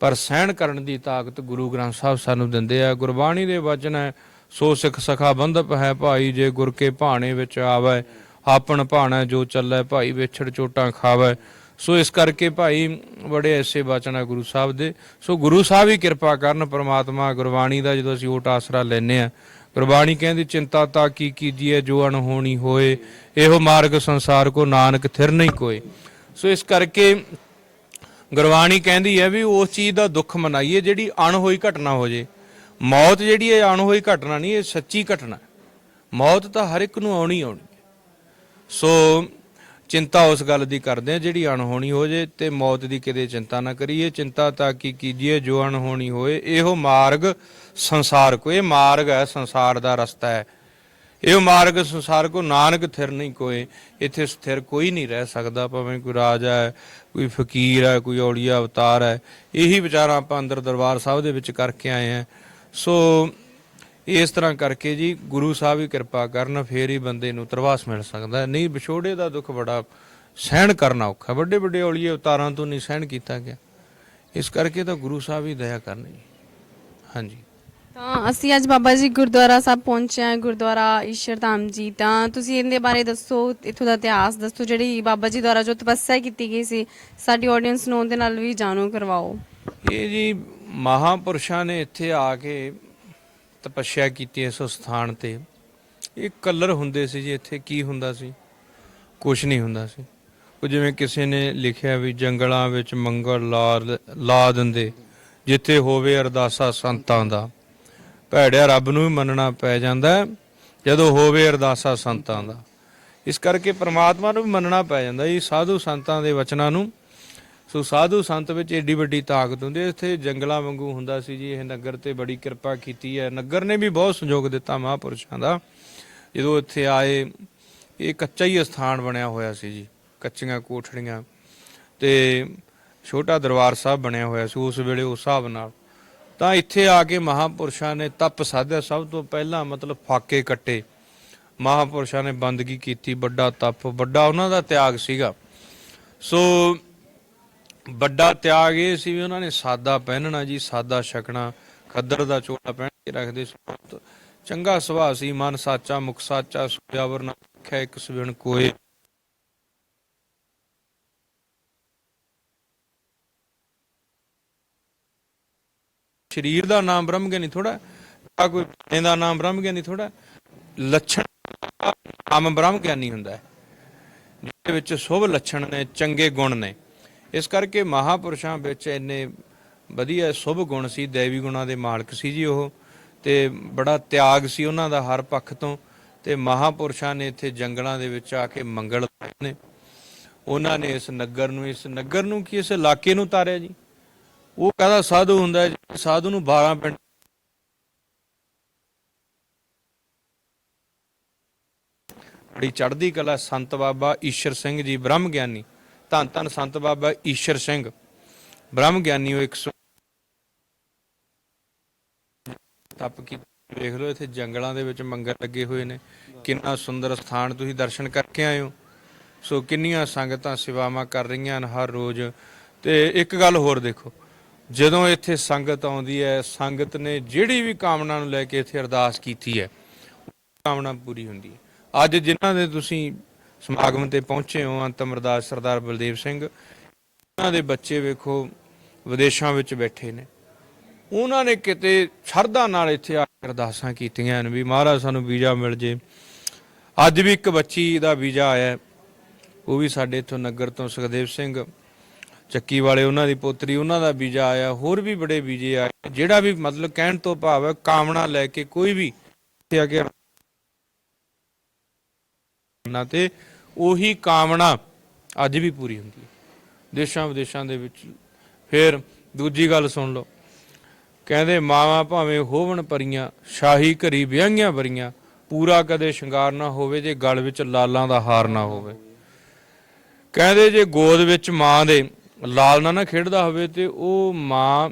ਪਰ ਸਹਿਣ ਕਰਨ ਦੀ ਤਾਕਤ ਗੁਰੂ ਗ੍ਰੰਥ ਸਾਹਿਬ ਸਾਨੂੰ ਦਿੰਦੇ ਆ। ਗੁਰਬਾਣੀ ਦੇ ਵਚਨ ਹੈ, ਸੋ ਸਿੱਖ ਸਖਾ ਬੰਧਪ ਹੈ ਭਾਈ, ਜੇ ਗੁਰ ਕੇ ਭਾਣੇ ਵਿੱਚ ਆਵੇ, ਆਪਣ ਭਾਣਾ ਜੋ ਚੱਲੈ ਭਾਈ, ਵਿਛੜ ਚੋਟਾਂ ਖਾਵੇ। ਸੋ ਇਸ ਕਰਕੇ ਭਾਈ, ਬੜੇ ਐਸੇ ਵਚਨ ਆ ਗੁਰੂ ਸਾਹਿਬ ਦੇ। ਸੋ ਗੁਰੂ ਸਾਹਿਬ ਹੀ ਕਿਰਪਾ ਕਰਨ, ਪ੍ਰਮਾਤਮਾ ਗੁਰਬਾਣੀ ਦਾ ਜਦੋਂ ਅਸੀਂ ਓਟ ਆਸਰਾ ਲੈਨੇ ਆ ਗੁਰਬਾਣੀ ਕਹਿੰਦੀ, ਚਿੰਤਾ ਤਾਂ ਕੀ ਕੀਜੀਏ ਜੋ ਅਣਹੋਣੀ ਹੋਏ, ਇਹੋ ਮਾਰਗ ਸੰਸਾਰ ਕੋ ਨਾਨਕ ਥਿਰ ਨਹੀਂ ਕੋਏ। ਸੋ ਇਸ ਕਰਕੇ ਗੁਰਬਾਣੀ ਕਹਿੰਦੀ ਹੈ ਵੀ ਉਸ ਚੀਜ਼ ਦਾ ਦੁੱਖ ਮਨਾਈਏ ਜਿਹੜੀ ਅਣਹੋਈ ਘਟਨਾ ਹੋ ਜੇ। ਮੌਤ ਜਿਹੜੀ ਹੈ ਅਣਹੋਈ ਘਟਨਾ ਨਹੀਂ, ਇਹ ਸੱਚੀ ਘਟਨਾ। ਮੌਤ ਤਾਂ ਹਰ ਇੱਕ ਨੂੰ ਆਉਣੀ ਆਉਣੀ ਸੋ ਚਿੰਤਾ ਉਸ ਗੱਲ ਦੀ ਕਰਦੇ ਆ ਜਿਹੜੀ ਅਣਹੋਣੀ ਹੋ ਜੇ ਤੇ ਮੌਤ ਦੀ ਕਿਤੇ ਚਿੰਤਾ ਨਾ ਕਰੀਏ। ਚਿੰਤਾ ਤਾਂ ਕੀ ਕੀਜੀਏ ਜੋ ਅਣਹੋਣੀ ਹੋਏ, ਇਹੋ ਮਾਰਗ ਸੰਸਾਰ ਕੋ, ਇਹ ਮਾਰਗ ਹੈ, ਸੰਸਾਰ ਦਾ ਰਸਤਾ ਹੈ। ਇਹ ਮਾਰਗ ਸੰਸਾਰ ਕੋ, ਨਾਨਕ ਥਿਰ ਨਹੀਂ ਕੋਏ, ਇੱਥੇ ਸਥਿਰ ਕੋਈ ਨਹੀਂ ਰਹਿ ਸਕਦਾ, ਭਾਵੇਂ ਕੋਈ ਰਾਜਾ ਹੈ, ਕੋਈ ਫਕੀਰ ਹੈ, ਕੋਈ ਔਲੀਆ ਅਵਤਾਰ ਹੈ। ਇਹੀ ਵਿਚਾਰਾਂ ਆਪਾਂ ਅੰਦਰ ਦਰਬਾਰ ਸਾਹਿਬ ਦੇ ਵਿੱਚ ਕਰਕੇ ਆਏ ਆ ਸੋ ਇਸ ਤਰ੍ਹਾਂ ਕਰਕੇ ਜੀ ਗੁਰੂ ਸਾਹਿਬ ਹੀ ਕਿਰਪਾ ਕਰਨ ਫੇਰ ਹੀ ਬੰਦੇ ਨੂੰ ਤਰਵਾਸ ਮਿਲ ਸਕਦਾ। ਨਹੀਂ ਵਿਛੋੜੇ ਦਾ ਦੁੱਖ ਬੜਾ ਸਹਿਣ ਕਰਨਾ ਔਖਾ। ਵੱਡੇ ਵੱਡੇ ਔਲੀਏ ਅਵਤਾਰਾਂ ਤੋਂ ਨਹੀਂ ਸਹਿਣ ਕੀਤਾ ਗਿਆ। ਇਸ ਕਰਕੇ ਤਾਂ ਗੁਰੂ ਸਾਹਿਬ ਹੀ ਦਇਆ ਕਰਨੀ। ਹਾਂਜੀ। ਤਾਂ ਅਸੀਂ ਅੱਜ ਬਾਬਾ ਜੀ ਗੁਰਦੁਆਰਾ ਸਾਹਿਬ ਪਹੁੰਚੇ ਹਾਂ ਗੁਰਦੁਆਰਾ ਈਸ਼ਰ ਧਾਮ ਜੀ। ਤਾਂ ਤੁਸੀਂ ਇਹਦੇ ਬਾਰੇ ਦੱਸੋ ਇੱਥੋਂ ਦਾ ਇਤਿਹਾਸ ਦੱਸੋ ਜਿਹੜੀ ਬਾਬਾ ਜੀ ਦੁਆਰਾ ਜੋ ਤਪੱਸਿਆ ਕੀਤੀ ਗਈ ਸੀ ਸਾਡੀ ਆਡੀਅנס ਨੂੰ ਉਹਦੇ ਨਾਲ ਵੀ ਜਾਣੂ ਕਰਵਾਓ। ਇਹ ਜੀ ਮਹਾਪੁਰਸ਼ਾਂ ਨੇ ਇੱਥੇ ਆ ਕੇ ਤਪੱਸਿਆ ਕੀਤੀ ਇਸ ਸਥਾਨ ਤੇ। ਇਹ ਕਲਰ ਹੁੰਦੇ ਸੀ ਜੀ, ਇੱਥੇ ਕੀ ਹੁੰਦਾ ਸੀ? ਕੁਝ ਨਹੀਂ ਹੁੰਦਾ ਸੀ। ਉਹ ਜਿਵੇਂ ਕਿਸੇ ਨੇ ਲਿਖਿਆ ਵੀ ਜੰਗਲਾਂ ਵਿੱਚ ਮੰਗਲ ਲਾ ਲਾ ਦਿੰਦੇ, ਜਿੱਥੇ ਹੋਵੇ ਅਰਦਾਸਾ ਸੰਤਾਂ ਦਾ। ਭੈੜਿਆ ਰੱਬ ਨੂੰ ਵੀ ਮੰਨਣਾ ਪੈ ਜਾਂਦਾ, ਜਦੋਂ ਹੋਵੇ ਅਰਦਾਸਾ ਸੰਤਾਂ ਦਾ। ਇਸ ਕਰਕੇ ਪ੍ਰਮਾਤਮਾ ਨੂੰ ਵੀ ਮੰਨਣਾ ਪੈ ਜਾਂਦਾ ਜੀ, ਸਾਧੂ ਸੰਤਾਂ ਦੇ ਵਚਨਾਂ ਨੂੰ। ਸੋ ਸਾਧੂ ਸੰਤ ਵਿੱਚ ਏਡੀ ਵੱਡੀ ਤਾਕਤ ਹੁੰਦੀ ਹੈ। ਇੱਥੇ ਜੰਗਲਾਂ ਵਾਂਗੂ ਹੁੰਦਾ ਸੀ ਜੀ, ਇਹ ਨਗਰ ਤੇ ਬੜੀ ਕਿਰਪਾ ਕੀਤੀ ਹੈ। ਨਗਰ ਨੇ ਵੀ ਬਹੁਤ ਸੰਯੋਗ ਦਿੱਤਾ ਮਹਾਪੁਰਸ਼ਾਂ ਦਾ। ਜਦੋਂ ਇੱਥੇ ਆਏ, ਇਹ ਕੱਚਾ ਹੀ ਸਥਾਨ ਬਣਿਆ ਹੋਇਆ ਸੀ ਜੀ, ਕੱਚੀਆਂ ਕੋਠੜੀਆਂ ਤੇ ਛੋਟਾ ਦਰਬਾਰ ਸਾਹਿਬ ਬਣਿਆ ਹੋਇਆ ਸੀ ਉਸ ਵੇਲੇ ਉਸ ਹਿਸਾਬ ਨਾਲ। ਤਾਂ ਇੱਥੇ ਆ ਕੇ ਮਹਾਪੁਰਸ਼ਾਂ ਨੇ ਤਪ ਸਾਧਿਆ। ਸਭ ਤੋਂ ਪਹਿਲਾਂ ਮਤਲਬ ਫਾਕੇ ਕੱਟੇ। ਮਹਾਪੁਰਸ਼ਾਂ ਨੇ ਬੰਦਗੀ ਕੀਤੀ, ਵੱਡਾ ਤਪ, ਵੱਡਾ ਉਹਨਾਂ ਦਾ ਤਿਆਗ ਸੀਗਾ। ਸੋ ਵੱਡਾ ਤਿਆਗ ਇਹ ਸੀ ਵੀ ਉਹਨਾਂ ਨੇ ਸਾਦਾ ਪਹਿਨਣਾ ਜੀ, ਸਾਦਾ ਛਕਣਾ, ਖੱਦਰ ਦਾ ਚੋਲਾ ਪਹਿਨ ਕੇ ਰੱਖਦੇ ਸੀ। ਬਹੁਤ ਚੰਗਾ ਸੁਭਾਅ ਸੀ, ਮਨ ਸਾਚਾ, ਮੁਖ ਸਾਚਾ ਸੁਜਾਵਰ ਨਾ ਖੈ ਇੱਕ ਸਵਣ ਕੋਏ। ਸਰੀਰ ਦਾ ਨਾਮ ਬ੍ਰਹਮ ਗਿਆਨੀ ਥੋੜਾ ਆ ਕੋਈ ਬਾਣੇ ਦਾ ਨਾਮ ਬ੍ਰਹਮ ਗਿਆਨੀ ਥੋੜਾ ਲੱਛਣ ਨਾਮ ਬ੍ਰਹਮ ਗਿਆਨੀ ਹੁੰਦਾ ਹੈ, ਜਿਹਦੇ ਵਿੱਚ ਸ਼ੁਭ ਲੱਛਣ ਨੇ, ਚੰਗੇ ਗੁਣ ਨੇ। ਇਸ ਕਰਕੇ ਮਹਾਪੁਰਸ਼ਾਂ ਵਿੱਚ ਇੰਨੇ ਵਧੀਆ ਸ਼ੁਭ ਗੁਣ ਸੀ, ਦੇਵੀ ਗੁਣਾਂ ਦੇ ਮਾਲਕ ਸੀ ਜੀ ਉਹ, ਤੇ ਬੜਾ ਤਿਆਗ ਸੀ ਉਹਨਾਂ ਦਾ ਹਰ ਪੱਖ ਤੋਂ, ਤੇ ਮਹਾਪੁਰਸ਼ਾਂ ਨੇ ਇੱਥੇ ਜੰਗਲਾਂ ਦੇ ਵਿੱਚ ਆ ਕੇ ਮੰਗਲ ਨੇ। ਉਹਨਾਂ ਨੇ ਇਸ ਨਗਰ ਨੂੰ, ਇਸ ਨਗਰ ਨੂੰ ਕੀ, ਇਸ ਇਲਾਕੇ ਨੂੰ ਤਾਰਿਆ ਜੀ? ਉਹ ਕਹਿੰਦਾ ਸਾਧੂ ਹੁੰਦਾ ਸਾਧੂ ਨੂੰ 12 ਪਿੰਡ ਬੜੀ ਚੜ੍ਹਦੀ ਕਲਾ ਸੰਤ ਬਾਬਾ ਈਸ਼ਰ ਸਿੰਘ ਜੀ ਬ੍ਰਹਮ ਗਿਆਨੀ ਧੰਨ ਧੰਨ ਸੰਤ ਬਾਬਾ ਈਸ਼ਰ ਸਿੰਘ। ਬ੍ਰਹਮ ਗਿਆਨੀ ਉਹ 100 ਤਪ ਕੀ ਵੇਖ ਲਓ ਇੱਥੇ ਜੰਗਲਾਂ ਦੇ ਵਿੱਚ ਮੰਗਰ ਲੱਗੇ ਹੋਏ ਨੇ। ਕਿੰਨਾ ਸੁੰਦਰ ਸਥਾਨ ਤੁਸੀਂ ਦਰਸ਼ਨ ਕਰਕੇ ਆਏ ਹੋ। ਸੋ ਕਿੰਨੀਆਂ ਸੰਗਤਾਂ ਸੇਵਾਵਾਂ ਕਰ ਰਹੀਆਂ ਹਨ ਹਰ ਰੋਜ਼। ਤੇ ਇੱਕ ਗੱਲ ਹੋਰ ਦੇਖੋ, ਜਦੋਂ ਇੱਥੇ ਸੰਗਤ ਆਉਂਦੀ ਹੈ, ਸੰਗਤ ਨੇ ਜਿਹੜੀ ਵੀ ਕਾਮਨਾ ਨੂੰ ਲੈ ਕੇ ਇੱਥੇ ਅਰਦਾਸ ਕੀਤੀ ਹੈ ਕਾਮਨਾ ਪੂਰੀ ਹੁੰਦੀ ਹੈ। ਅੱਜ ਜਿਨ੍ਹਾਂ ਦੇ ਤੁਸੀਂ ਸਮਾਗਮ ਤੇ ਪਹੁੰਚੇ ਹੋ ਅੰਤਮ ਅਰਦਾਸ ਸਰਦਾਰ ਬਲਦੇਵ ਸਿੰਘ। ਉਹਨਾਂ ਦੇ ਬੱਚੇ ਵੇਖੋ, ਵਿਦੇਸ਼ਾਂ ਵਿੱਚ ਬੈਠੇ ਨੇ। ਉਹਨਾਂ ਨੇ ਕਿਤੇ ਸ਼ਰਧਾ ਨਾਲ ਇੱਥੇ ਆ ਕੇ ਅਰਦਾਸਾਂ ਕੀਤੀਆਂ ਨੇ ਵੀ ਮਹਾਰਾਜ ਸਾਨੂੰ ਵੀਜ਼ਾ ਮਿਲ ਜੇ। ਅੱਜ ਵੀ ਇੱਕ ਬੱਚੀ ਦਾ ਵੀਜ਼ਾ ਆਇਆ। ਉਹ ਵੀ ਸਾਡੇ ਇੱਥੋਂ ਨਗਰ ਤੋਂ ਸੁਖਦੇਵ ਸਿੰਘ ਚੱਕੀ ਵਾਲੇ ਉਹਨਾਂ ਦੀ ਪੋਤਰੀ, ਉਹਨਾਂ ਦਾ ਵੀਜ਼ਾ ਆਇਆ। ਹੋਰ ਵੀ ਬੜੇ ਵੀਜ਼ੇ ਆਏ। ਜਿਹੜਾ ਵੀ ਮਤਲਬ ਕਹਿਣ ਤੋਂ ਭਾਵ ਹੈ, ਕਾਮਨਾ ਲੈ ਕੇ ਕੋਈ ਵੀ ਇੱਥੇ ਆ ਕੇ ਨਾ ਤੇ ਉਹੀ ਕਾਮਨਾ ਅੱਜ ਵੀ ਪੂਰੀ ਹੁੰਦੀ ਹੈ। ਦੇਸ਼ਾਂ ਵਿਦੇਸ਼ਾਂ ਦੇ ਵਿੱਚ ਫਿਰ ਦੂਜੀ ਗੱਲ ਸੁਣ ਲਓ। ਕਹਿੰਦੇ ਮਾਵਾਂ ਭਾਵੇਂ ਹੋਵਣ ਪਰੀਆਂ, ਸ਼ਾਹੀ ਘਰੀ ਵਿਆਹੀਆਂ ਬਰੀਆਂ ਪੂਰਾ ਕਦੇ ਸ਼ਿੰਗਾਰ ਨਾ ਹੋਵੇ, ਜੇ ਗਲ ਵਿੱਚ ਲਾਲਾਂ ਦਾ ਹਾਰ ਨਾ ਹੋਵੇ। ਕਹਿੰਦੇ ਜੇ ਗੋਦ ਵਿੱਚ ਮਾਂ ਦੇ ਲਾਲ ਨਾ ਨਾ ਖੇਡਦਾ ਹੋਵੇ, ਤੇ ਉਹ ਮਾਂ,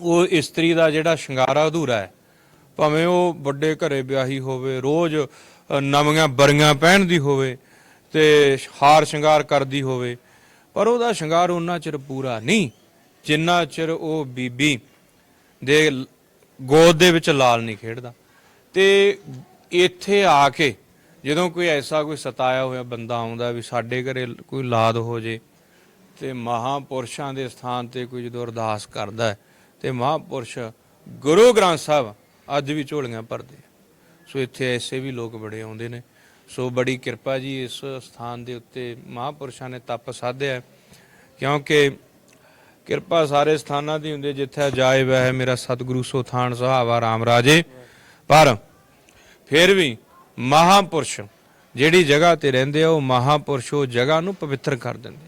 ਉਹ ਇਸਤਰੀ ਦਾ ਜਿਹੜਾ ਸ਼ਿੰਗਾਰਾ ਅਧੂਰਾ ਹੈ, ਭਾਵੇਂ ਉਹ ਵੱਡੇ ਘਰੇ ਵਿਆਹੀ ਹੋਵੇ, ਰੋਜ਼ ਨਵੀਆਂ ਬਰੀਆਂ ਪਹਿਨਦੀ ਹੋਵੇ ਤੇ ਹਾਰ ਸ਼ਿੰਗਾਰ ਕਰਦੀ ਹੋਵੇ ਪਰ ਉਹਦਾ ਸ਼ਿੰਗਾਰ ਉਹਨਾਂ ਚਿਰ ਪੂਰਾ ਨਹੀਂ ਜਿੰਨਾ ਚਿਰ ਉਹ ਬੀਬੀ ਦੇ ਗੋਦ ਦੇ ਵਿੱਚ ਲਾਲ ਨਹੀਂ ਖੇਡਦਾ। ਤੇ ਇੱਥੇ ਆ ਕੇ ਜਦੋਂ ਕੋਈ ਐਸਾ ਕੋਈ ਸਤਾਇਆ ਹੋਇਆ ਬੰਦਾ ਆਉਂਦਾ ਵੀ ਸਾਡੇ ਘਰੇ ਕੋਈ ਲਾਦ ਹੋ ਜੇ ਤੇ ਮਹਾਪੁਰਸ਼ਾਂ ਦੇ ਸਥਾਨ ਤੇ ਕੋਈ ਜਦੋਂ ਅਰਦਾਸ ਕਰਦਾ ਹੈ, ਤੇ ਮਹਾਪੁਰਸ਼ ਗੁਰੂ ਗ੍ਰੰਥ ਸਾਹਿਬ ਅੱਜ ਵੀ ਝੋਲੀਆਂ ਭਰਦੇ ਸੋ ਇੱਥੇ ਐਸੇ ਵੀ ਲੋਕ ਬੜੇ ਆਉਂਦੇ ਨੇ। ਸੋ ਬੜੀ ਕਿਰਪਾ ਜੀ ਇਸ ਸਥਾਨ ਦੇ ਉੱਤੇ ਮਹਾਪੁਰਸ਼ਾਂ ਨੇ ਤਪ ਸਾਧਿਆ ਕਿਉਂਕਿ ਕਿਰਪਾ ਸਾਰੇ ਸਥਾਨਾਂ ਦੀ ਹੁੰਦੀ ਹੈ, ਜਿੱਥੇ ਜਾਏ ਵਹਿ ਮੇਰਾ ਸਤਿਗੁਰੂ ਸੋ ਥਾਨ ਸੁਹਾਵਾ ਰਾਮ ਰਾਜੇ। ਪਰ ਫਿਰ ਵੀ ਮਹਾਪੁਰਸ਼ ਜਿਹੜੀ ਜਗ੍ਹਾ ਤੇ ਰਹਿੰਦੇ ਆ ਉਹ ਮਹਾਪੁਰਸ਼ ਉਹ ਜਗ੍ਹਾ ਨੂੰ ਪਵਿੱਤਰ ਕਰ ਦਿੰਦੇ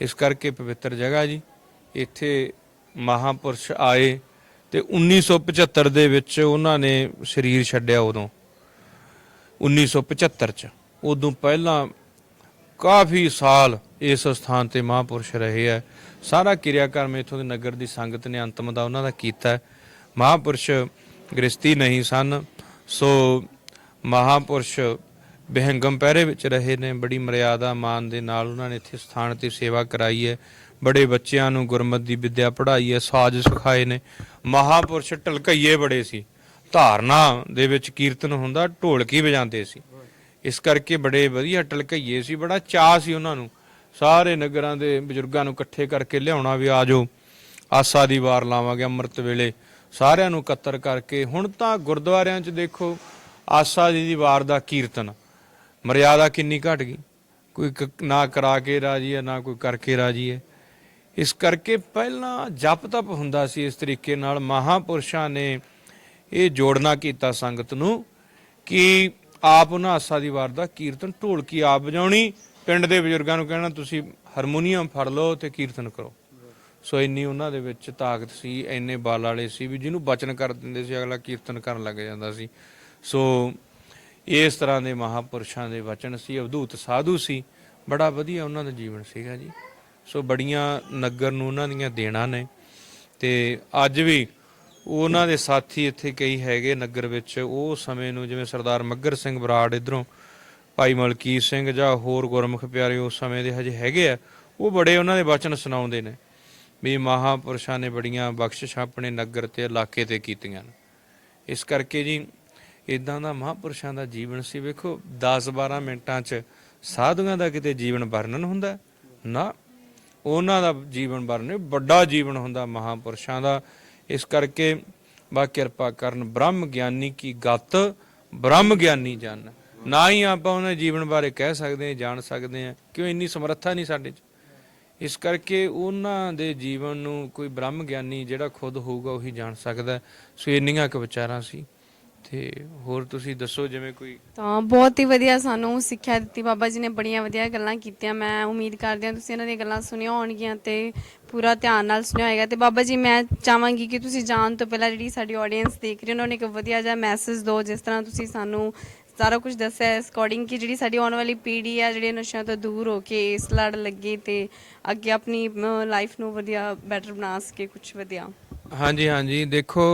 ਇਸ ਕਰਕੇ ਪਵਿੱਤਰ ਜਗ੍ਹਾ ਜੀ। ਇੱਥੇ ਮਹਾਪੁਰਸ਼ ਆਏ ਤੇ 1975 ਦੇ ਵਿੱਚ ਉਹਨਾਂ ਨੇ ਸਰੀਰ ਛੱਡਿਆ ਉਦੋਂ 1975 ਚ। ਉਦੋਂ ਪਹਿਲਾਂ ਕਾਫੀ ਸਾਲ ਇਸ ਸਥਾਨ ਤੇ ਮਹਾਪੁਰਸ਼ ਰਹੇ ਹੈ ਸਾਰਾ ਕਿਰਿਆਕਰਮ ਇਥੋਂ ਦੇ ਨਗਰ ਦੀ ਸੰਗਤ ਨੇ ਅੰਤਮ ਦਾ ਉਹਨਾਂ ਦਾ ਕੀਤਾ। ਹੈ। ਮਹਾਪੁਰਸ਼ ਗ੍ਰਸਤੀ ਨਹੀਂ ਸਨ, ਸੋ ਮਹਾਪੁਰਸ਼ ਬਿਹੰਗਮ ਪਹਿਰੇ ਵਿੱਚ ਰਹੇ ਨੇ। ਬੜੀ ਮਰਿਆਦਾ ਮਾਨ ਦੇ ਨਾਲ ਉਹਨਾਂ ਨੇ ਇੱਥੇ ਸਥਾਨ ਤੇ ਸੇਵਾ ਕਰਾਈ ਹੈ। ਬੜੇ ਬੱਚਿਆਂ ਨੂੰ ਗੁਰਮਤ ਦੀ ਵਿਦਿਆ ਪੜ੍ਹਾਈ ਹੈ, ਸਾਜ਼ ਸਿਖਾਏ ਨੇ। ਮਹਾਪੁਰਸ਼ ਢਲਕਈਏ ਬੜੇ ਸੀ। ਧਾਰਨਾ ਦੇ ਵਿੱਚ ਕੀਰਤਨ ਹੁੰਦਾ, ਢੋਲਕੀ ਵਜਾਉਂਦੇ ਸੀ। ਇਸ ਕਰਕੇ ਬੜੇ ਵਧੀਆ ਢਲਕਈਏ ਸੀ, ਬੜਾ ਚਾਹ ਸੀ ਉਹਨਾਂ ਨੂੰ। ਸਾਰੇ ਨਗਰਾਂ ਦੇ ਬਜ਼ੁਰਗਾਂ ਨੂੰ ਇਕੱਠੇ ਕਰਕੇ ਲਿਆਉਣਾ ਵੀ ਆਜੋ ਆਸਾ ਦੀ ਵਾਰ ਲਾਵਾਂਗੇ ਅੰਮ੍ਰਿਤ ਵੇਲੇ। ਸਾਰਿਆਂ ਨੂੰ ਇਕੱਤਰ ਕਰਕੇ, ਹੁਣ ਤਾਂ ਗੁਰਦੁਆਰਿਆਂ 'ਚ ਦੇਖੋ, ਆਸਾ ਜੀ ਦੀ ਵਾਰ ਦਾ ਕੀਰਤਨ। ਮਰਿਆਦਾ ਕਿੰਨੀ ਘਟ ਗਈ। ਕੋਈ ਨਾ ਕਰਾ ਕੇ ਰਾਜੀ ਹੈ, ਨਾ ਕੋਈ ਕਰਕੇ ਰਾਜੀ ਹੈ। ਇਸ ਕਰਕੇ ਪਹਿਲਾਂ ਜਪ ਤਪ ਹੁੰਦਾ ਸੀ ਇਸ ਤਰੀਕੇ ਨਾਲ ਮਹਾਪੁਰਸ਼ਾਂ ਨੇ ਇਹ ਜੋੜਨਾ ਕੀਤਾ ਸੰਗਤ ਨੂੰ ਕਿ ਆਪ ਉਹਨਾਂ ਆਸਾ ਦੀ ਵਾਰ ਦਾ ਕੀਰਤਨ ਢੋਲਕੀ ਆਪ ਵਜਾਉਣੀ, ਪਿੰਡ ਦੇ ਬਜ਼ੁਰਗਾਂ ਨੂੰ ਕਹਿਣਾ, ਤੁਸੀਂ ਹਾਰਮੋਨੀਅਮ ਫੜ ਲਓ ਤੇ ਕੀਰਤਨ ਕਰੋ। ਸੋ ਇੰਨੀ ਉਹਨਾਂ ਦੇ ਵਿੱਚ ਤਾਕਤ ਸੀ, ਇੰਨੇ ਬਲ ਵਾਲੇ ਸੀ ਵੀ ਜਿਹਨੂੰ ਬਚਨ ਕਰ ਦਿੰਦੇ ਸੀ, ਅਗਲਾ ਕੀਰਤਨ ਕਰਨ ਲੱਗ ਜਾਂਦਾ ਸੀ। ਸੋ ਇਸ ਤਰ੍ਹਾਂ ਦੇ ਮਹਾਪੁਰਸ਼ਾਂ ਦੇ ਵਚਨ ਸੀ, ਅਵਧੂਤ ਸਾਧੂ ਸੀ। ਬੜਾ ਵਧੀਆ ਉਹਨਾਂ ਦਾ ਜੀਵਨ ਸੀਗਾ ਜੀ। ਸੋ ਬੜੀਆਂ ਨਗਰ ਨੂੰ ਉਹਨਾਂ ਦੀਆਂ ਦੇਣਾ ਨੇ। ਤੇ ਅੱਜ ਵੀ ਉਹਨਾਂ ਦੇ ਸਾਥੀ ਇੱਥੇ ਕਈ ਹੈਗੇ ਨਗਰ ਵਿੱਚ। ਉਹ ਸਮੇਂ ਨੂੰ ਜਿਵੇਂ ਸਰਦਾਰ ਮੱਗਰ ਸਿੰਘ ਬਰਾੜ ਇਧਰੋਂ ਭਾਈ ਮਲਕੀਤ ਸਿੰਘ ਜਾਂ ਹੋਰ ਗੁਰਮੁਖ ਪਿਆਰੇ ਉਸ ਸਮੇਂ ਦੇ ਹਜੇ ਹੈਗੇ ਆ, ਉਹ ਬੜੇ ਉਹਨਾਂ ਦੇ ਵਚਨ ਸੁਣਾਉਂਦੇ ਨੇ ਵੀ ਮਹਾਪੁਰਸ਼ਾਂ ਨੇ ਬੜੀਆਂ ਬਖਸ਼ਿਸ਼ਾਂ ਆਪਣੇ ਨਗਰ ਤੇ ਇਲਾਕੇ ਤੇ ਕੀਤੀਆਂ ਨੇ। ਇਸ ਕਰਕੇ ਜੀ ਇਦਾਂ ਦਾ ਮਹਾਪੁਰਸ਼ਾਂ ਦਾ ਜੀਵਨ ਸੀ, ਵੇਖੋ 10-12 ਮਿੰਟਾਂ 'ਚ ਸਾਧੂਆਂ ਦਾ ਕਿਤੇ ਜੀਵਨ ਵਰਣਨ ਹੁੰਦਾ, ਨਾ ਉਹਨਾਂ ਦਾ ਜੀਵਨ ਵਰਣਨ ਵੱਡਾ ਜੀਵਨ ਹੁੰਦਾ ਮਹਾਪੁਰਸ਼ਾਂ ਦਾ। ਇਸ ਕਰਕੇ ਬਾ ਕਿਰਪਾ ਕਰਨ, ਬ੍ਰਹਮ ਗਿਆਨੀ ਕੀ ਗਤ, ਬ੍ਰਹਮ ਗਿਆਨੀ ਜਨ। ਨਾ ਹੀ ਆਪਾਂ ਉਹਨਾਂ ਜੀਵਨ ਬਾਰੇ ਕਹਿ ਸਕਦੇ ਹਾਂ, ਜਾਣ ਸਕਦੇ ਹਾਂ, ਕਿਉਂ ਇੰਨੀ ਸਮਰੱਥਾ ਨਹੀਂ ਸਾਡੇ 'ਚ? ਇਸ ਕਰਕੇ ਉਹਨਾਂ ਦੇ ਜੀਵਨ ਨੂੰ ਕੋਈ ਬ੍ਰਹਮ ਗਿਆਨੀ ਜਿਹੜਾ ਖੁਦ ਹੋਊਗਾ ਉਹੀ ਜਾਣ ਸਕਦਾ। ਸੋ ਇੰਨੀਆਂ ਕੁ ਵਿਚਾਰਾਂ ਸੀ। ਤੇ ਹੋਰ ਤੁਸੀਂ ਦੱਸੋ ਜਿਵੇਂ ਕੋਈ ਤਾਂ ਬਹੁਤ ਹੀ ਵਧੀਆ ਸਾਨੂੰ ਸਿੱਖਿਆ ਦਿੱਤੀ। ਬਾਬਾ ਜੀ ਨੇ ਬੜੀਆਂ ਵਧੀਆ ਗੱਲਾਂ ਕੀਤੀਆਂ। ਮੈਂ ਉਮੀਦ ਕਰਦੀ ਹਾਂ ਤੁਸੀਂ ਇਹਨਾਂ ਦੀਆਂ ਗੱਲਾਂ ਸੁਣੀਆਂ ਹੋਣਗੀਆਂ ਤੇ ਪੂਰਾ ਧਿਆਨ ਨਾਲ ਸੁਣਿਆ ਹੋਏਗਾ। ਤੇ ਬਾਬਾ ਜੀ ਮੈਂ ਚਾਹਾਂਗੀ ਕਿ ਤੁਸੀਂ ਜਾਣ ਤੋਂ ਪਹਿਲਾਂ ਜਿਹੜੀ ਸਾਡੀ ਆਡੀਅנס ਦੇਖ ਰਹੀ ਉਹਨਾਂ ਨੂੰ ਇੱਕ ਵਧੀਆ ਜਿਹਾ ਮੈਸੇਜ ਦਿਓ ਜਿਸ ਤਰ੍ਹਾਂ ਤੁਸੀਂ ਸਾਨੂੰ ਸਾਰਾ ਕੁਝ ਦੱਸਿਆ ਇਸ ਅਕੋਰਡਿੰਗ ਕਿ ਜਿਹੜੀ ਸਾਡੀ ਆਉਣ ਵਾਲੀ ਪੀੜ੍ਹੀ ਆ ਜਿਹੜੇ ਨਸ਼ਿਆਂ ਤੋਂ ਦੂਰ ਹੋ ਕੇ ਇਸ ਲੜ ਲੱਗੇ ਤੇ ਅੱਗੇ ਆਪਣੀ ਲਾਈਫ ਨੂੰ ਵਧੀਆ ਬੈਟਰ ਬਣਾ ਸਕੇ ਕੁਝ ਵਧੀਆ। ਹਾਂਜੀ ਹਾਂਜੀ। ਦੇਖੋ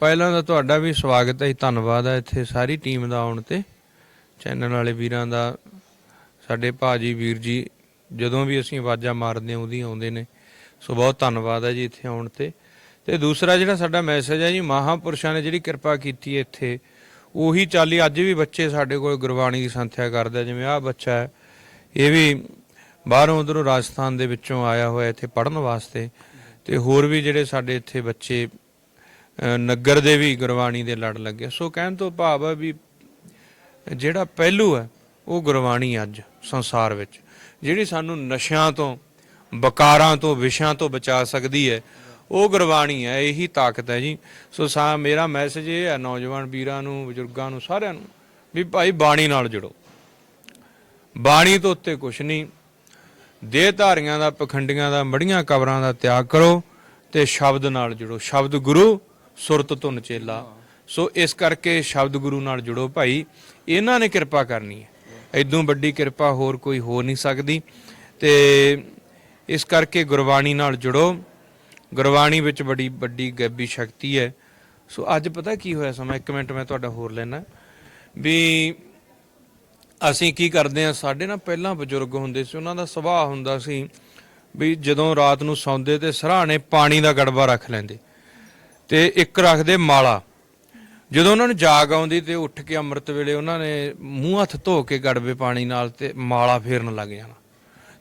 ਪਹਿਲਾਂ ਤਾਂ ਤੁਹਾਡਾ ਵੀ ਸਵਾਗਤ ਹੈ ਜੀ, ਧੰਨਵਾਦ ਹੈ ਇੱਥੇ ਸਾਰੀ ਟੀਮ ਦਾ ਆਉਣ ਤੇ। ਚੈਨਲ ਵਾਲੇ ਵੀਰਾਂ ਦਾ ਸਾਡੇ ਭਾਜੀ ਵੀਰ ਜੀ ਜਦੋਂ ਵੀ ਅਸੀਂ ਆਵਾਜ਼ਾਂ ਮਾਰਦੇ ਹਾਂ ਉਹਦੀ ਆਉਂਦੇ ਨੇ। ਸੋ ਬਹੁਤ ਧੰਨਵਾਦ ਹੈ ਜੀ ਇੱਥੇ ਆਉਣ ਤੇ। ਤੇ ਦੂਸਰਾ ਜਿਹੜਾ ਸਾਡਾ ਮੈਸੇਜ ਹੈ ਜੀ ਮਹਾਪੁਰਸ਼ਾਂ ਨੇ ਜਿਹੜੀ ਕਿਰਪਾ ਕੀਤੀ ਹੈ ਇੱਥੇ ਉਹੀ ਚਾਲੀ ਅੱਜ ਵੀ ਬੱਚੇ ਸਾਡੇ ਕੋਲ ਗੁਰਬਾਣੀ ਦੀ ਸੰਥਿਆ ਕਰਦਾ ਜਿਵੇਂ ਆਹ ਬੱਚਾ ਹੈ ਇਹ ਵੀ ਬਾਹਰੋਂ ਉਧਰੋਂ ਰਾਜਸਥਾਨ ਦੇ ਵਿੱਚੋਂ ਆਇਆ ਹੋਇਆ ਇੱਥੇ ਪੜ੍ਹਨ ਵਾਸਤੇ। ਤੇ ਹੋਰ ਵੀ ਜਿਹੜੇ ਸਾਡੇ ਇੱਥੇ ਬੱਚੇ ਨਗਰ ਦੇ ਵੀ ਗੁਰਬਾਣੀ ਦੇ ਲੜ ਲੱਗੇ। ਸੋ ਕਹਿਣ ਤੋਂ ਭਾਵ ਹੈ ਵੀ ਜਿਹੜਾ ਪਹਿਲੂ ਹੈ, ਉਹ ਗੁਰਬਾਣੀ ਅੱਜ ਸੰਸਾਰ ਵਿੱਚ, ਜਿਹੜੀ ਸਾਨੂੰ ਨਸ਼ਿਆਂ ਤੋਂ, ਬਕਾਰਾਂ ਤੋਂ, ਵਿਸ਼ਿਆਂ ਤੋਂ ਬਚਾ ਸਕਦੀ ਹੈ, ਉਹ ਗੁਰਬਾਣੀ ਹੈ, ਇਹੀ ਤਾਕਤ ਹੈ ਜੀ। ਸੋ ਸਾ, ਮੇਰਾ ਮੈਸੇਜ ਇਹ ਹੈ ਨੌਜਵਾਨ ਵੀਰਾਂ ਨੂੰ, ਬਜ਼ੁਰਗਾਂ ਨੂੰ, ਸਾਰਿਆਂ ਨੂੰ ਵੀ ਭਾਈ ਬਾਣੀ ਨਾਲ ਜੁੜੋ। ਬਾਣੀ ਤੋਂ ਉੱਤੇ ਕੁਛ ਨਹੀਂ। ਦੇਹ ਧਾਰੀਆਂ ਦਾ, ਪਖੰਡੀਆਂ ਦਾ, ਮੜੀਆਂ ਕਬਰਾਂ ਦਾ ਤਿਆਗ ਕਰੋ ਤੇ ਸ਼ਬਦ ਨਾਲ ਜੁੜੋ। ਸ਼ਬਦ ਗੁਰੂ ਸੁਰਤ ਧੁਨ ਚੇਲਾ। ਸੋ ਇਸ ਕਰਕੇ ਸ਼ਬਦ ਗੁਰੂ ਨਾਲ ਜੁੜੋ ਭਾਈ। ਇਹਨਾਂ ਨੇ ਕਿਰਪਾ ਕਰਨੀ ਹੈ। ਐਦੋਂ ਵੱਡੀ ਕਿਰਪਾ ਹੋਰ ਕੋਈ ਹੋ ਨਹੀਂ ਸਕਦੀ। ਤੇ ਇਸ ਕਰਕੇ ਗੁਰਬਾਣੀ ਨਾਲ ਜੁੜੋ। ਗੁਰਬਾਣੀ ਵਿੱਚ ਬੜੀ ਵੱਡੀ ਗੈਬੀ ਸ਼ਕਤੀ ਹੈ। ਸੋ ਅੱਜ ਪਤਾ ਕੀ ਹੋਇਆ ਸਮਾਂ? ਇੱਕ ਮਿੰਟ ਮੈਂ ਤੁਹਾਡਾ ਹੋਰ ਲੈਣਾ। ਵੀ ਅਸੀਂ ਕੀ ਕਰਦੇ ਆ ਸਾਡੇ ਨਾਲ ਪਹਿਲਾਂ ਬਜ਼ੁਰਗ ਹੁੰਦੇ ਸੀ, ਉਹਨਾਂ ਦਾ ਸੁਭਾਅ ਹੁੰਦਾ ਸੀ ਵੀ ਜਦੋਂ ਰਾਤ ਨੂੰ ਸੌਂਦੇ ਤੇ ਸਰਾਣੇ ਪਾਣੀ ਦਾ ਗੜਬਾ ਰੱਖ ਲੈਂਦੇ। ਤੇ ਇੱਕ ਰੱਖਦੇ ਮਾਲਾ। ਜਦੋਂ ਉਹਨਾਂ ਨੂੰ ਜਾਗ ਆਉਂਦੀ ਤੇ ਉੱਠ ਕੇ ਅੰਮ੍ਰਿਤ ਵੇਲੇ ਉਹਨਾਂ ਨੇ ਮੂੰਹ ਹੱਥ ਧੋ ਕੇ ਗੜਵੇ ਪਾਣੀ ਨਾਲ ਤੇ ਮਾਲਾ ਫੇਰਨ ਲੱਗ ਜਾਣਾ।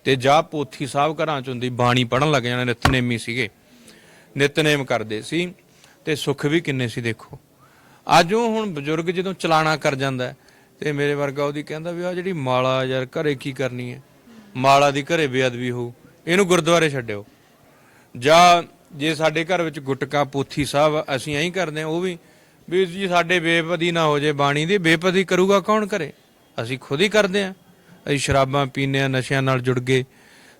ਤੇ ਜਾ ਪੋਥੀ ਸਾਹਿਬ ਘਰਾਂ ਚ ਹੁੰਦੀ ਬਾਣੀ ਪੜਨ ਲੱਗ ਜਾਣਾ ਨਿਤਨੇਮੀ ਸੀਗੇ। ਨਿਤਨੇਮ ਕਰਦੇ ਸੀ ਤੇ ਸੁੱਖ ਵੀ ਕਿੰਨੇ ਸੀ ਦੇਖੋ। ਅੱਜ ਉਹ ਹੁਣ ਬਜ਼ੁਰਗ ਜਦੋਂ ਚਲਾਣਾ ਕਰ ਜਾਂਦਾ ਹੈ, ਤੇ ਮੇਰੇ ਵਰਗਾ ਉਹਦੀ ਕਹਿੰਦਾ ਵੀ ਆ ਜਿਹੜੀ ਮਾਲਾ ਯਾਰ ਘਰੇ ਕੀ ਕਰਨੀ ਹੈ? ਮਾਲਾ ਦੀ ਘਰੇ ਬੇਅਦਬੀ ਹੋਊ ਇਹਨੂੰ ਗੁਰਦੁਆਰੇ ਛੱਡਿਓ। ਜਾਂ ਜੇ ਸਾਡੇ ਘਰ ਵਿੱਚ ਗੁਟਕਾ ਪੋਥੀ ਸਾਹਿਬ ਅਸੀਂ ਐਂ ਕਰਦੇ ਹਾਂ, ਉਹ ਵੀ ਵੀ ਜੀ ਸਾਡੇ ਬੇਪਦੀ ਨਾ ਹੋ ਜੇ ਬਾਣੀ ਦੀ, ਬੇਪਦੀ ਕਰੂਗਾ ਕੌਣ ਕਰੇ? ਅਸੀਂ ਖੁਦ ਹੀ ਕਰਦੇ ਹਾਂ। ਅਸੀਂ ਸ਼ਰਾਬਾਂ ਪੀਂਦੇ ਹਾਂ, ਨਸ਼ਿਆਂ ਨਾਲ ਜੁੜ ਗਏ।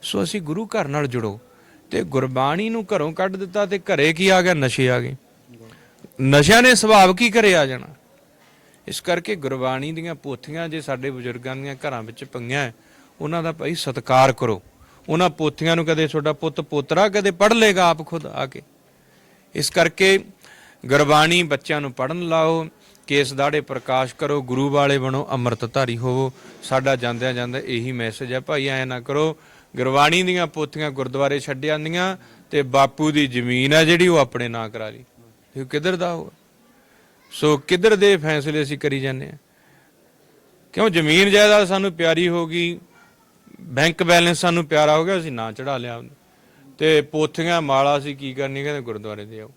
ਸੋ ਅਸੀਂ ਗੁਰੂ ਘਰ ਨਾਲ ਜੁੜੋ। ਤੇ ਗੁਰਬਾਣੀ ਨੂੰ ਘਰੋਂ ਕੱਢ ਦਿੱਤਾ ਤੇ ਘਰੇ ਕੀ ਆ ਗਿਆ? ਨਸ਼ੇ ਆ ਗਏ। ਨਸ਼ਿਆਂ ਨੇ ਸੁਭਾਵ ਕੀ ਘਰੇ ਆ ਜਾਣਾ? ਇਸ ਕਰਕੇ ਗੁਰਬਾਣੀ ਦੀਆਂ ਪੋਥੀਆਂ ਜੇ ਸਾਡੇ ਬਜ਼ੁਰਗਾਂ ਦੀਆਂ ਘਰਾਂ ਵਿੱਚ ਪਈਆਂ ਉਹਨਾਂ ਦਾ ਭਾਈ ਸਤਿਕਾਰ ਕਰੋ। ਉਹਨਾਂ ਪੋਥੀਆਂ ਨੂੰ ਕਦੇ ਤੁਹਾਡਾ ਪੁੱਤ ਪੋਤਰਾ ਕਦੇ ਪੜ੍ਹ ਲੇਗਾ ਆਪ ਖੁਦ ਆ ਕੇ। ਇਸ ਕਰਕੇ ਗੁਰਬਾਣੀ ਬੱਚਿਆਂ ਨੂੰ ਪੜਨ ਲਾਓ, ਕੇਸ ਦਾੜੇ ਪ੍ਰਕਾਸ਼ ਕਰੋ, ਗੁਰੂ ਵਾਲੇ ਬਣੋ, ਅੰਮ੍ਰਿਤਧਾਰੀ ਹੋਵੋ। ਸਾਡਾ ਜਾਂਦਿਆਂ ਜਾਂਦਾ ਇਹੀ ਮੈਸੇਜ ਹੈ, ਭਾਈ ਐ ਨਾ ਕਰੋ, ਗੁਰਬਾਣੀ ਦੀਆਂ ਪੋਥੀਆਂ ਗੁਰਦੁਆਰੇ ਛੱਡ ਜਾਂਦੀਆਂ ਤੇ ਬਾਪੂ ਦੀ ਜ਼ਮੀਨ ਆ ਜਿਹੜੀ ਉਹ ਆਪਣੇ ਨਾਂ ਕਰਾ ਲਈ। ਇਹ ਕਿੱਧਰ ਦਾ ਹੋਇਆ ਸੋ ਕਿੱਧਰ ਦੇ ਫੈਸਲੇ ਅਸੀਂ ਕਰੀ ਜਾਂਦੇ ਆ ਕਿਉਂ ਜ਼ਮੀਨ ਜਾਇਦਾਦ ਸਾਨੂੰ ਪਿਆਰੀ ਹੋ ਗਈ ਬੈਂਕ ਬੈਲੈਂਸ ਸਾਨੂੰ ਪਿਆਰਾ ਹੋ ਗਿਆ, ਅਸੀਂ ਨਾਂ ਚੜਾ ਲਿਆ। ਤੇ ਪੋਥੀਆਂ, ਮਾਲਾ ਸੀ ਕੀ ਕਰਨੀ ਕਹਿੰਦੇ, ਗੁਰਦੁਆਰੇ ਦੇ ਆਓ।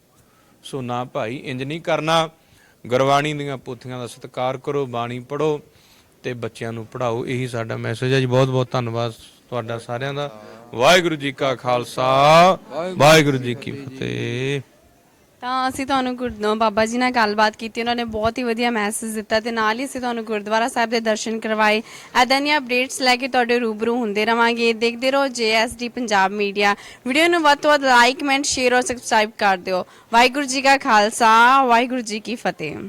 ਸੋ ਨਾ ਭਾਈ, ਇੰਜ ਨਹੀਂ ਕਰਨਾ। ਗੁਰਬਾਣੀ ਦੀਆਂ ਪੋਥੀਆਂ ਦਾ ਸਤਿਕਾਰ ਕਰੋ, ਬਾਣੀ ਪੜੋ ਤੇ ਬੱਚਿਆਂ ਨੂੰ ਪੜਾਓ ਇਹੀ ਸਾਡਾ ਮੈਸੇਜ ਹੈ ਜੀ। ਬਹੁਤ ਬਹੁਤ ਧੰਨਵਾਦ ਤੁਹਾਡਾ ਸਾਰਿਆਂ ਦਾ। ਵਾਹਿਗੁਰੂ ਜੀ ਕਾ ਖਾਲਸਾ, ਵਾਹਿਗੁਰੂ ਜੀ ਕੀ ਫਤਿਹ। ਤਾਂ ਅਸੀਂ ਤੁਹਾਨੂੰ ਗੁਰ- ਬਾਬਾ ਜੀ ਨਾਲ ਗੱਲਬਾਤ ਕੀਤੀ, ਉਹਨਾਂ ਨੇ ਬਹੁਤ ਹੀ ਵਧੀਆ ਮੈਸੇਜ ਦਿੱਤਾ ਤੇ ਨਾਲ ਹੀ ਅਸੀਂ ਤੁਹਾਨੂੰ ਗੁਰਦੁਆਰਾ ਸਾਹਿਬ ਦੇ ਦਰਸ਼ਨ ਕਰਵਾਏ। ਐਦਾਂ ਦੀਆਂ ਅਪਡੇਟਸ ਲੈ ਕੇ ਤੁਹਾਡੇ ਰੂਬਰੂ ਹੁੰਦੇ ਰਵਾਂਗੇ। ਦੇਖਦੇ ਰਹੋ ਜੇਐਸਡੀ ਪੰਜਾਬ ਮੀਡੀਆ ਵੀਡੀਓ ਨੂੰ ਵੱਧ ਤੋਂ ਵੱਧ ਲਾਈਕ ਕਮੈਂਟ ਸ਼ੇਅਰ ਔਰ ਸਬਸਕ੍ਰਾਈਬ ਕਰ ਦਿਓ। ਵਾਹਿਗੁਰੂ ਜੀ ਕਾ ਖਾਲਸਾ, ਵਾਹਿਗੁਰੂ ਜੀ ਕੀ ਫਤਿਹ।